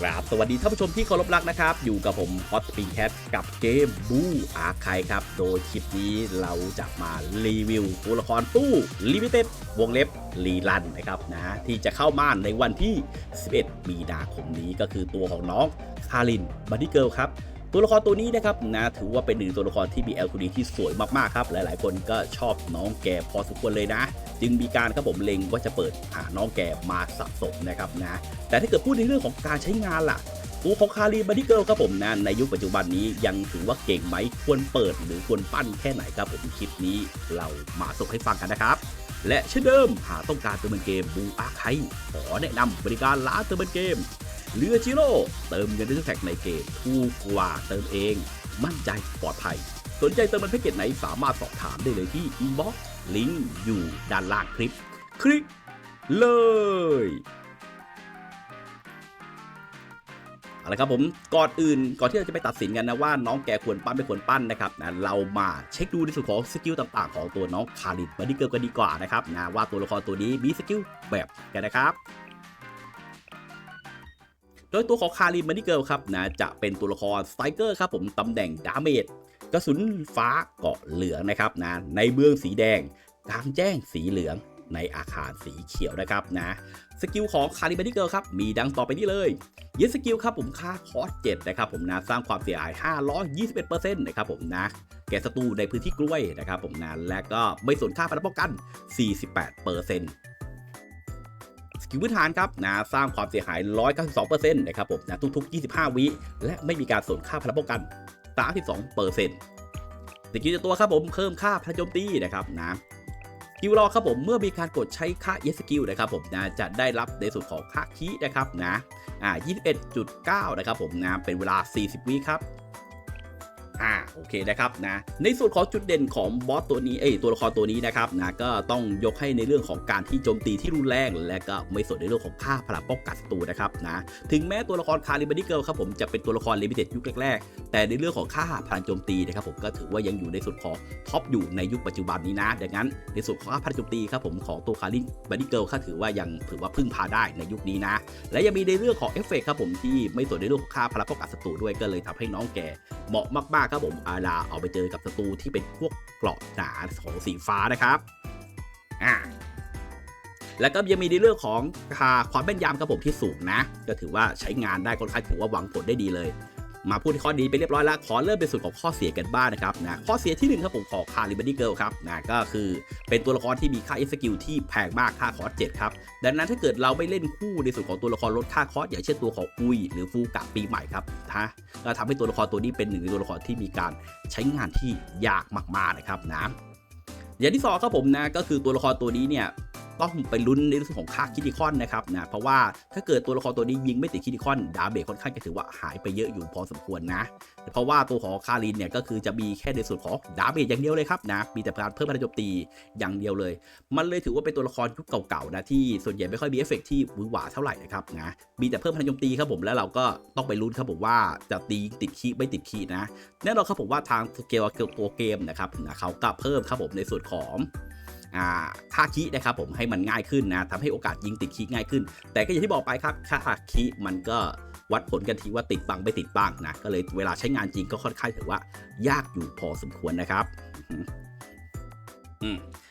ครับสวัสดีท่านผู้ชมที่เคารพรักนะครับ อยู่กับผมฮอตปิงแคทกับเกมบูอาร์คายครับ โดยคลิปนี้เราจะมารีวิวตัวละครตู้ลิมิเต็ดวงเล็บรีลันนะครับนะที่จะเข้าม่านในวันที่ 11 มีนาคมนี้ก็คือตัวของน้องคารินบันดี้เกิลครับ ตัวละครตัวนี้นะครับนะถือว่าเป็นหนึ่งตัวละครที่มี LQD ที่สวยมากๆครับ หลายๆ คนก็ชอบน้องแกพอสมควรเลยนะ จึงมีการครับผมเล็งว่าจะเปิดหาน้องแกมาสะสมนะครับนะแต่ถ้าเกิดพูดในเรื่องของการใช้งานล่ะตัวของคารีบันดี้เกิลครับผมนะในยุคปัจจุบันนี้ยังถือว่าเก่งไหมควรเปิดหรือควรปั้นแค่ไหนครับผมคลิปนี้ เรามาส่งให้ฟังกันนะครับและเช่นเดิมหากต้องการเติมเงินเกมบูอาร์ไคขอแนะนำบริการร้านเติมเงินเกม เรือจิโร่เติมเงินด้วยแท็กในเกมถูกกว่าเติมเอง มั่นใจปลอดภัย สนใจเติมมันแพ็กเกจไหนสามารถสอบถามได้เลยที่อินบ็อกซ์ลิงก์อยู่ด้านล่างคลิป คลิกเลยเอาละครับผมก่อนอื่นก่อนที่เราจะไปตัดสินกันนะว่าน้องแกควรปั้นไม่ควรปั้นนะครับนะเรามาเช็คดูในส่วนของสกิลต่างๆ ของตัวน้องคารินบันดี้เกิลกันดีกว่านะครับนะว่าตัวละครตัวนี้มีสกิลแบบกันนะครับ โดยตัวของคารินบันดี้เกิลครับนะจะเป็นตัวละครสไตรเกอร์ครับผมตำแหน่งดาเมจกระสุนฟ้าเกาะเหลืองนะครับนะในเมืองสีแดงกลางแจ้งสีเหลืองในอาคารสีเขียวนะครับนะสกิลของคาริบันดี้เกิลครับมีดังต่อไปนี้เลยยึดสกิลครับผมค่าคอส7นะครับผมนะสร้างความเสียหาย 521%นะครับผมนะแก่ศัตรูในพื้นที่กล้วยนะครับผมนะและก็ไม่สนค่าพลังป้องกัน 48%ส กิลพื้นฐานครับนะสร้างความเสียหาย 192%นะครับผมนะทุกๆ 25 วิและไม่มีการสนค่าพลังป้องกัน 32%สกิลตัวครับผมเพิ่มค่าพลังโจมตีนะครับนะสกิลรอครับผมเมื่อมีการกดใช้ค่า e สกิลนะครับผมนะจะได้รับในส่วนของค่าคีนะครับนะอ่า21.9 นะครับผมนะเป็นเวลา 40 วิครับ อ่าโอเคนะครับนะในส่วนของจุดเด่นของบอสตัวนี้เอ้ตัวละครตัวนี้นะครับนะก็ต้องยกให้ในเรื่องของการที่โจมตีที่รุนแรง และก็ไม่สนในเรื่องของค่าพลังป้องกันศัตรูนะครับนะถึงแม้ตัวละครคาริบันดี้เกิลครับผมจะเป็นตัวละครลิมิเต็ดยุคแรกๆ แต่ในเรื่องของค่าพลังโจมตีนะครับผมก็ถือว่ายังอยู่ในส่วนของท็อปอยู่ในยุคปัจจุบันนี้นะดังนั้น ในส่วนของค่าพลังโจมตีครับผมของตัวคาริบันดี้เกิลก็ถือว่ายังถือว่าพึ่งพาได้ในยุคนี้นะ และยังมีในเรื่องของเอฟเฟกต์ครับผมที่ไม่สนในเรื่องของค่าพลังป้องกันศัตรูด้วยก็เลยทำให้น้องแกเหมาะมากครับผมอาลาเอาไปเจอกับศัตรูที่เป็นพวกเกราะหนาของสีฟ้านะครับอ่าแล้วก็ยังมีในเรื่องของค่าความแม่นยำครับผมที่สูงนะ ก็ถือว่าใช้งานได้ค่อนข้างถือว่าหวังผลได้ดีเลย มาพูดที่ข้อดีไปเรียบร้อยแล้วขอเริ่มเป็นส่วนของข้อเสียกันบ้างนะครับนะข้อเสียที่หนึ่งครับผมของคาริบันดี้เกิลครับนะก็คือเป็นตัวละครที่มีค่าเอสกิลที่แพงมากค่าคอส7ครับดังนั้นถ้าเกิดเราไม่เล่นคู่ในส่วนของตัวละครลดค่าคอสอย่างเช่นตัวของอุยหรือฟูกะปีใหม่ครับนะก็ทำให้ตัวละครตัวนี้เป็นหนึ่งในตัวละครที่มีการใช้งานที่ยากมากๆนะครับนะอย่างที่สองครับผมนะก็คือตัวละครตัวนี้เนี่ย ต้องไปลุ้นในเรื่องของค่าคิติคอนนะครับนะเพราะว่าถ้าเกิดตัวละครตัวนี้ยิงไม่ติดคิติคอนดาเมจค่อนข้างจะถือว่าหายไปเยอะอยู่พอสมควรนะเพราะว่าตัวของคารินเนี่ยก็คือจะมีแค่ในส่วนของดาเมจอย่างเดียวเลยครับนะมีแต่การเพิ่มพลังโจมตีอย่างเดียวเลย มันเลยถือว่าเป็นตัวละครยุคเก่าๆนะที่ส่วนใหญ่ไม่ค่อยมีเอฟเฟกต์ที่หวือหวาเท่าไหร่นะครับนะมีแต่เพิ่มพลังโจมตีครับผมแล้วเราก็ต้องไปลุ้นครับผมว่าจะตีติดคีไม่ติดคีนะแน่นอนครับผมว่าทางสเกลตัวเกมนะครับนะเขาก็เพิ่มครับผมในส่วนของ ค่าคีย์นะครับผมให้มันง่ายขึ้นนะทำให้โอกาสยิงติดคีย์ง่ายขึ้น แต่ก็อย่างที่บอกไปครับค่าคีย์มันก็วัดผลกันทีว่าติดบ้างไม่ติดบ้างนะก็เลยเวลาใช้งานจริงก็ค่อนข้างถือว่า ยากอยู่พอสมควรนะครับ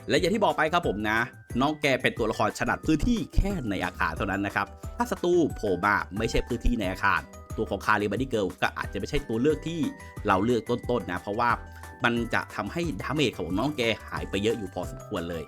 และอย่างที่บอกไปครับผมนะ น้องแกเป็นตัวละครฉนัดพื้นที่แค่ในอาคารเท่านั้นนะครับ ถ้าศัตรูโผล่มาไม่ใช่พื้นที่ในอาคาร ตัวของคาริบันดี้เกิลก็อาจจะไม่ใช่ตัวเลือกที่เราเลือกต้นๆนะ เพราะว่า มันจะทำให้ดาเมจของน้องแกหายไปเยอะอยู่พอสมควรเลย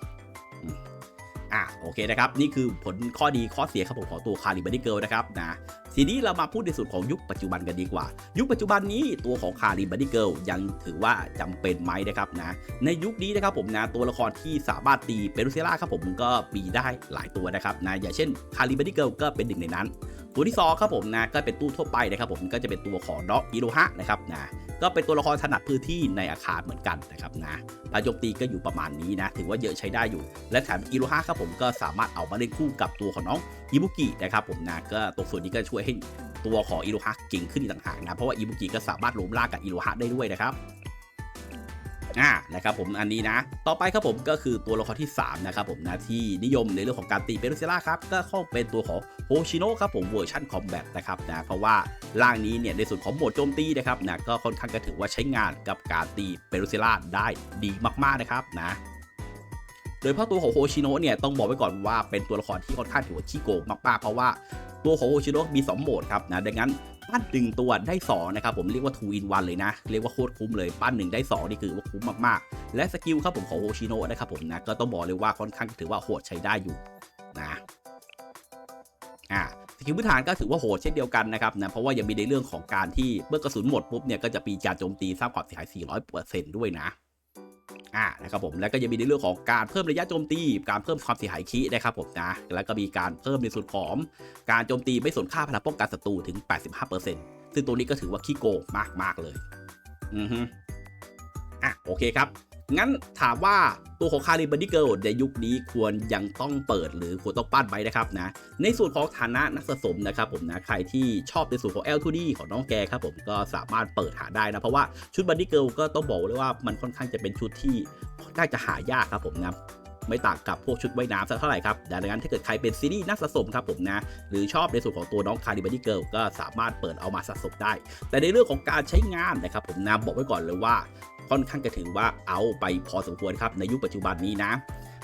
อะโอเคนะครับ นี่คือผลข้อดีข้อเสียครับผมของตัวคาริบันดี้เกิลนะครับนะ ทีนี้เรามาพูดในส่วนของยุคปัจจุบันกันดีกว่า ยุคปัจจุบันนี้ตัวของคาริบันดี้เกิลยังถือว่าจำเป็นไหมนะครับนะในยุคนี้นะครับผมนะตัวละครที่สามารถตีเปรูเซล่าครับผมก็มีได้หลายตัวนะครับนะอย่างเช่นคาริบันดี้เกิลก็เป็นหนึ่งในนั้น ตัวที่สองครับผมนะก็เป็นตู้ทั่วไปนะครับผมก็จะเป็นตัวของด็อกอิโรฮะนะครับนะก็เป็นตัวละครถนัดพื้นที่ในอาคารเหมือนกันนะครับนะพาโจมตีก็อยู่ประมาณนี้นะถือว่าเยอะใช้ได้อยู่ และแถมอิโรฮะครับผมก็สามารถเอามาเล่นคู่กับตัวของน้องอิบุกินะครับผมนะก็ตรงส่วนนี้ก็ช่วยให้ตัวของอิโรฮะเก่งขึ้นอีกต่างหากนะเพราะว่าอิบุกิก็สามารถล้มล่ากับอิโรฮะได้ด้วยนะครับอ่านะครับผมอันนี้นะ ต่อไปครับผมก็คือตัวละครที่ 3 นะครับผมนะที่นิยมในเรื่องของการตีเปรูซิล่าครับ ก็เข้าเป็นตัวของโฮชิโนะครับผมเวอร์ชันคอมแบทนะครับนะเพราะว่าร่างนี้เนี่ยในส่วนของโหมดโจมตีนะครับนะก็ค่อนข้างจะถือว่าใช้งานกับการตีเปรูซิล่าได้ดีมากๆนะครับนะโดยเฉพาะตัวของโฮชิโนะเนี่ยต้องบอกไว้ก่อนว่าเป็นตัวละครที่ค่อนข้างถือว่าขี้โกงมากๆเพราะว่า ตัวของโฮชิโนะมี 2 โหมดครับนะดังนั้นปั้นหนึ่งตัวได้2นะครับผมเรียกว่า 2 in 1 เลยนะ เรียกว่าโคตรคุ้มเลยปั้นหนึ่งได้ 2 นี่คือว่าคุ้มมากๆ และสกิลครับผมของโฮชิโนะนะครับผมนะก็ต้องบอกเลยว่าค่อนข้างถือว่าโหดใช้ได้อยู่นะอ่าสกิลพื้นฐานก็ถือว่าโหดเช่นเดียวกันนะครับนะเพราะว่ายังมีในเรื่องของการที่เมื่อกระสุนหมดปุ๊บเนี่ยก็จะมีการโจมตีสร้างความเสียหาย 400%ด้วยนะ อ่านะครับผมแล้วก็ยังมีในเรื่องของการเพิ่มระยะโจมตี การเพิ่มความเสียหายคีนะครับผมนะแล้วก็มีการเพิ่มในส่วนของการโจมตีไม่สนค่าพลังป้องกันศัตรูถึง 85%ซึ่งตัวนี้ก็ถือว่าขี้โกงมากๆเลยอือฮึอะโอเคครับ งั้นถามว่าตัวของคาริบันดี้เกิลในยุคนี้ควรยังต้องเปิดหรือควรต้องปั้นไว้นะครับนะ ในส่วนของฐานะนักสะสมนะครับผมนะ ใครที่ชอบในส่วนของ L2D ของน้องแกครับผมก็สามารถเปิดหาได้นะ เพราะว่าชุดบันดี้เกิลก็ต้องบอกเลยว่ามันค่อนข้างจะเป็นชุดที่น่าจะหายากครับผมนะไม่ต่างกับพวกชุดว่ายน้ำสักเท่าไหร่ครับ ดังนั้นถ้าเกิดใครเป็นซีรีส์นักสะสมครับผมนะ หรือชอบในส่วนของตัวน้องคาริบันดี้เกิลก็สามารถเปิดเอามาสะสมได้ แต่ในเรื่องของการใช้งานนะครับผมนะบอกไว้ก่อนเลยว่า ค่อนข้างจะถือว่าเอาไปพอสมควรครับในยุคปัจจุบันนี้นะ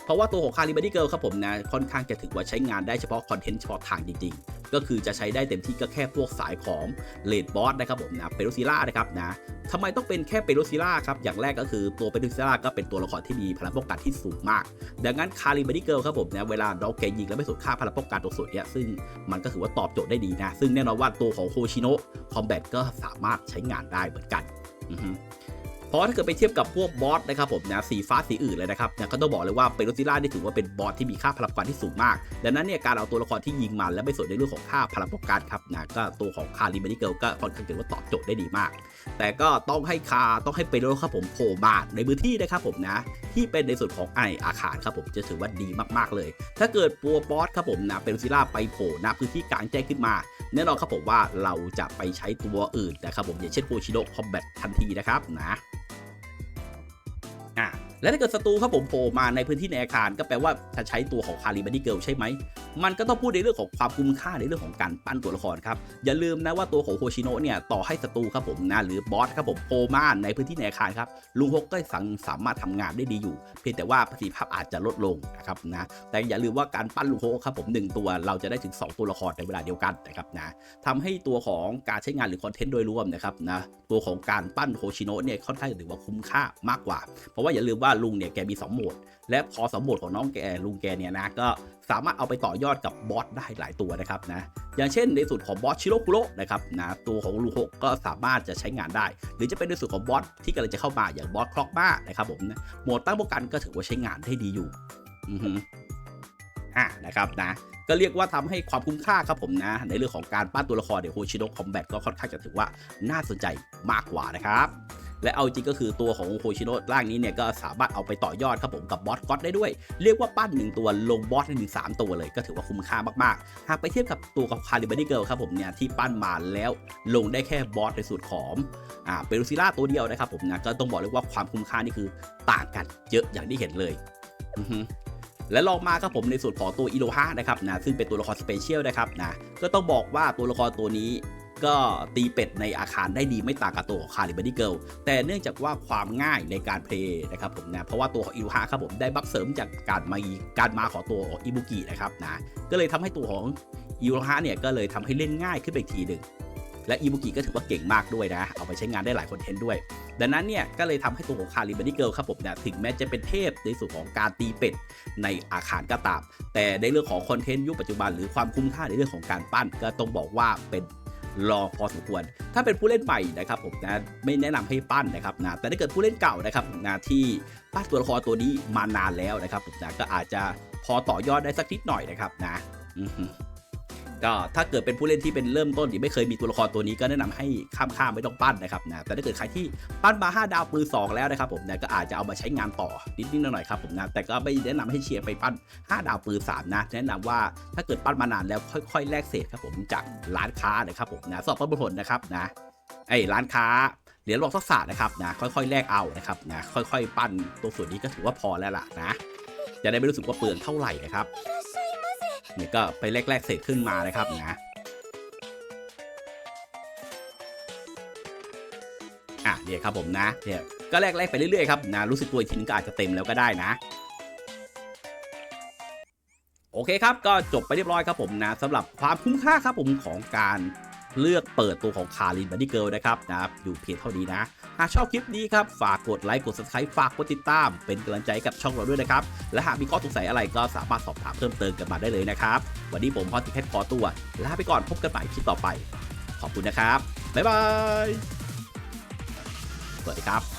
เพราะว่าตัวของคาริบันดี้เกิลครับผมนะค่อนข้างจะถือว่าใช้งานได้เฉพาะคอนเทนต์เฉพาะทางจริงๆ ก็คือจะใช้ได้เต็มที่ก็แค่พวกสายของเลดบอสนะครับผมนะเปโรซิล่านะครับนะทำไมต้องเป็นแค่เปโรซิล่าครับอย่างแรกก็คือตัวเปโรซิล่าก็เป็นตัวละครที่มีพลังป้องกันที่สูงมาก ดังนั้นคาริบันดี้เกิลครับผมนะเวลาเราแกยิงแล้วไม่สนค่าพลังป้องกันตัวส่วนเนี้ยซึ่งมันก็ถือว่าตอบโจทย์ได้ดีนะซึ่งแน่นอนว่าตัวของโคชิโนะคอมแบทก็สามารถใช้งานได้เหมือนกัน เพราะถ้าเกิดไปเทียบกับพวกบอสนะครับผมนะสีฟ้าสีอื่นเลยนะครับนะก็ต้องบอกเลยว่าเปโรซิล่านี่ถือว่าเป็นบอสที่มีค่าพลังกันที่สูงมาก ดังนั้นเนี่ยการเอาตัวละครที่ยิงมันและไม่สนในเรื่องของค่าพลังป้องกันครับนะก็ตัวของคาริเบนิเกิลก็ค่อนข้างถือว่าตอบโจทย์ได้ดีมาก แต่ก็ต้องให้คาต้องให้เปโรครับผมโผล่มาในพื้นที่นะครับผมนะที่เป็นในส่วนของไออาคารครับผมจะถือว่าดีมากๆเลย ถ้าเกิดปัวบอสครับผมนะเปโรซิล่าไปโผล่ณพื้นที่กลางแจ้งขึ้นมา แน่นอนครับผมว่าเราจะไปใช้ตัวอื่นนะครับผมอย่างเช่นโคชิโนะคอมแบททันทีนะครับนะ และถ้าเกิดศัตรูครับผมโผล่มาในพื้นที่ในอาคารก็แปลว่าจะใช้ตัวของคาริบันดี้เกิลใช่ไหม มันก็ต้องพูดในเรื่องของความคุ้มค่าในเรื่องของการปั้นตัวละครครับอย่าลืมนะว่าตัวของโฮชิโนะเนี่ยต่อให้ศัตรูครับผมนะหรือบอสครับผมโผล่มาในพื้นที่ในอาคารครับลุงฮกก็สังสามารถทำงานได้ดีอยู่ เพียงแต่ว่าประสิทธิภาพอาจจะลดลงนะครับนะแต่อย่าลืมว่าการปั้นลุงฮกครับผมหนึ่งตัวเราจะได้ถึง 2 ตัวละครในเวลาเดียวกันนะครับนะทำให้ตัวของการใช้งานหรือคอนเทนต์โดยรวมนะครับนะตัวของการปั้นโฮชิโนะเนี่ยค่อนข้างถือว่าคุ้มค่ามากกว่า เพราะว่าอย่าลืมว่าลุงเนี่ยแกมี 2 โหมด และพอสองโหมดของน้องแกลุงแกเนี่ยนะก็ สามารถเอาไปต่อยอดกับบอสได้หลายตัวนะครับนะอย่างเช่นในส่วนของบอสชิโรคุโรนะครับนะตัวของลุงโฮกก็สามารถจะใช้งานได้ หรือจะเป็นในส่วนของบอสที่กำลังจะเข้ามาอย่างบอสคล็อกบ้านะครับผมนะโหมดตั้งป้องกันก็ถือว่าใช้งานได้ดีอยู่อือฮึอะนะครับนะก็เรียกว่าทำให้ความคุ้มค่าครับผมนะ ในเรื่องของการปั้นตัวละครเดี๋ยวโฮชิโนะคอมแบทก็ค่อนข้างจะถือว่าน่าสนใจมากกว่านะครับ และเอาจริงก็คือตัวของโฮชิโนะร่างนี้เนี่ยก็สามารถเอาไปต่อยอดครับผมกับบอสก็อตได้ด้วย เรียกว่าปั้นหนึ่งตัวลงบอสได้ถึงสามตัวเลยก็ถือว่าคุ้มค่ามากๆ หากไปเทียบกับตัวของคาริบันดี้เกิลครับผมเนี่ยที่ปั้นมาแล้วลงได้แค่บอสในสูตรของอ่าเปรูซิล่าตัวเดียวนะครับผมนะก็ต้องบอกเลยว่าความคุ้มค่านี่คือต่างกันเยอะอย่างที่เห็นเลยอือฮึและลองมาครับผมในส่วนของตัวอิโลฮะนะครับนะซึ่งเป็นตัวละครสเปเชียลนะครับนะก็ต้องบอกว่าตัวละครตัวนี้ ก็ตีเป็ดในอาคารได้ดีไม่ต่างกับตัวของคาริบันดี้เกิลแต่เนื่องจากว่าความง่ายในการเพลย์นะครับผมนะเพราะว่าตัวของอิโลฮะครับผมได้บัฟเสริมจากการมาการมาของตัวของอิบุกินะครับนะก็เลยทำให้ตัวของอิโลฮะเนี่ยก็เลยทำให้เล่นง่ายขึ้นไปอีกทีหนึ่งและอิบุกิก็ถือว่าเก่งมากด้วยนะ เอาไปใช้งานได้หลายคอนเทนต์ด้วย ดังนั้นเนี่ย ก็เลยทำให้ตัวของคาริบันดี้เกิลครับผมเนี่ยถึงแม้จะเป็นเทพในส่วนของการตีเป็ดในอาคารก็ตาม แต่ในเรื่องของคอนเทนต์ยุคปัจจุบันหรือความคุ้มค่าในเรื่องของการปั้นก็ต้องบอกว่าเป็น รอพอสมควร ถ้าเป็นผู้เล่นใหม่นะครับผมนะไม่แนะนำให้ปั้นนะครับนะแต่ถ้าเกิดผู้เล่นเก่านะครับนะที่ปั้นตัวละครตัวนี้มานานแล้วนะครับผมนะก็อาจจะพอต่อยอดได้สักนิดหน่อยนะครับนะ ก็ถ้าเกิดเป็นผู้เล่นที่เป็นเริ่มต้นที่ไม่เคยมีตัวละครตัวนี้ก็แนะนำให้ข้ามข้ามไม่ต้องปั้นนะครับนะแต่ถ้าเกิดใครที่ปั้นมา5ดาวปืน2แล้วนะครับผมนะก็อาจจะเอามาใช้งานต่อนิดๆหน่อยๆครับผมนะแต่ก็ไม่แนะนำให้เชียร์ไปปั้น 5 ดาวปืน3นะแนะนำว่าถ้าเกิดปั้นมานานแล้วค่อย ๆ แลกเศษครับผมจากร้านค้านะครับผมนะสอบประผลนะครับนะไอ้ร้านค้าเหรียญบอกทักษะนะครับนะค่อยๆแลกเอานะครับนะค่อย ๆ ปั้นตัวส่วนนี้ก็ถือว่าพอแล้วล่ะนะจะได้ไม่รู้สึกว่าเปลืองเท่าไหร่นะครับ เนี่ยก็ไปแลกๆเศษขึ้นมานะครับนะอะเนี่ยครับผมนะเนี่ยก็แลกๆไปเรื่อยๆครับนะรู้สึกตัวอีกทีนึงก็อาจจะเต็มแล้วก็ได้นะโอเคครับ ก็จบไปเรียบร้อยครับผมนะสำหรับความคุ้มค่าครับผมของการเลือกเปิดตัวของคารินบันดี้เกิลนะครับนะอยู่เพียงเท่านี้นะ หากชอบคลิปนี้ครับ ฝากกดไลค์กด subscribe ฝากกดติดตาม เป็นกำลังใจกับช่องเราด้วยนะครับ และหากมีข้อสงสัยอะไรก็สามารถสอบถามเพิ่มเติมกันมาได้เลยนะครับ วันนี้ผมพอติแคทขอตัวลาไปก่อนพบกันใหม่คลิปต่อไป ขอบคุณนะครับบ๊ายบายสวัสดีครับ